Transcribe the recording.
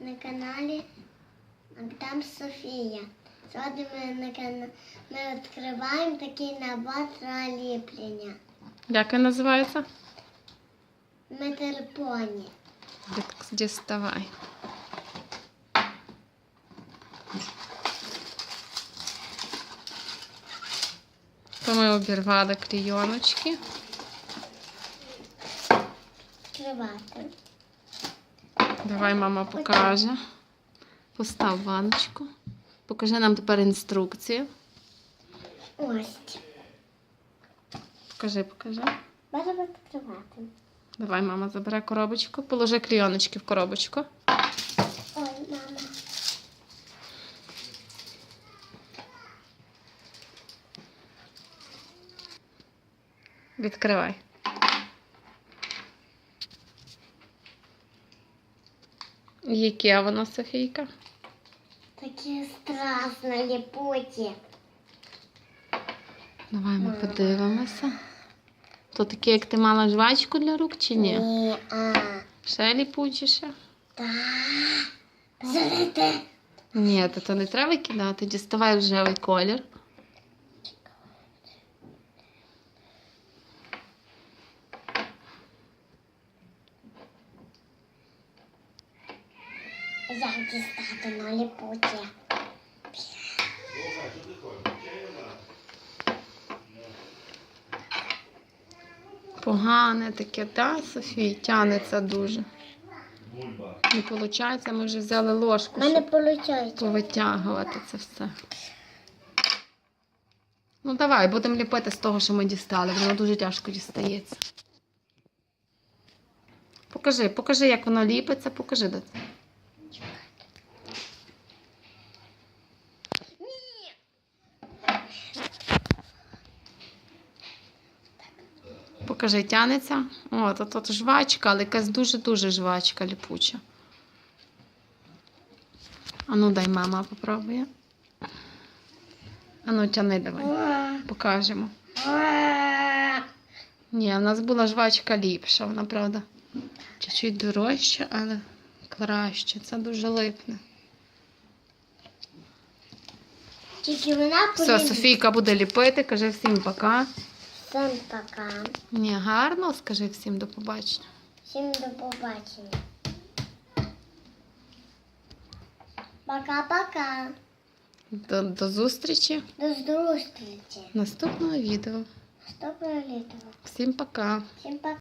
на каналі Магдам Софія. Сьогодні ми, на кана... ми відкриваємо такий набор для ліплення. Як він називається? Метерпоні. Діставай. То ми обірвали клійоночки. Відкривати. Давай мама покаже. Постав баночку. Покажи нам тепер інструкцію. Ось. Покажи, покажи. Будемо відкривати. Давай, мама, забере коробочку. Положи клійоночки в коробочку. Ой, мама. Відкривай. Яке воно, Софійка? Такі страшно ліпуті. Давай ми подивимося. То таке, як ти мала жвачку для рук чи ні? Ні, а. Ще ліпучіше? Та. Зрите. Ні, то, то не треба кидати. Діставай рожевий колір. Як дістати на ліпуті? Погане таке, та, Софій, тянеться дуже. Не виходить, ми вже взяли ложку, мене щоб виходить. повитягувати це все. Ну давай, будемо ліпити з того, що ми дістали. Воно дуже тяжко дістається. Покажи, покажи, як воно ліпиться, покажи де це. Покажи, тянеться. О, тут жвачка, але якась дуже-дуже жвачка ліпуча. А ну дай мама попробує. А ну тяни давай. Покажемо. Ні, в нас була жвачка ліпша, вона, правда, чуть-чуть дорожча, але краще. Це дуже липне. Тільки вона Все. Софійка буде ліпити, каже всім пока. Всім пока. Ні, гарно, скажи всім до побачення. Всім до побачення. Пока-пока. До, до зустрічі До зустрічі. в наступного відео. Наступного літа. Всім пока. Всім пока.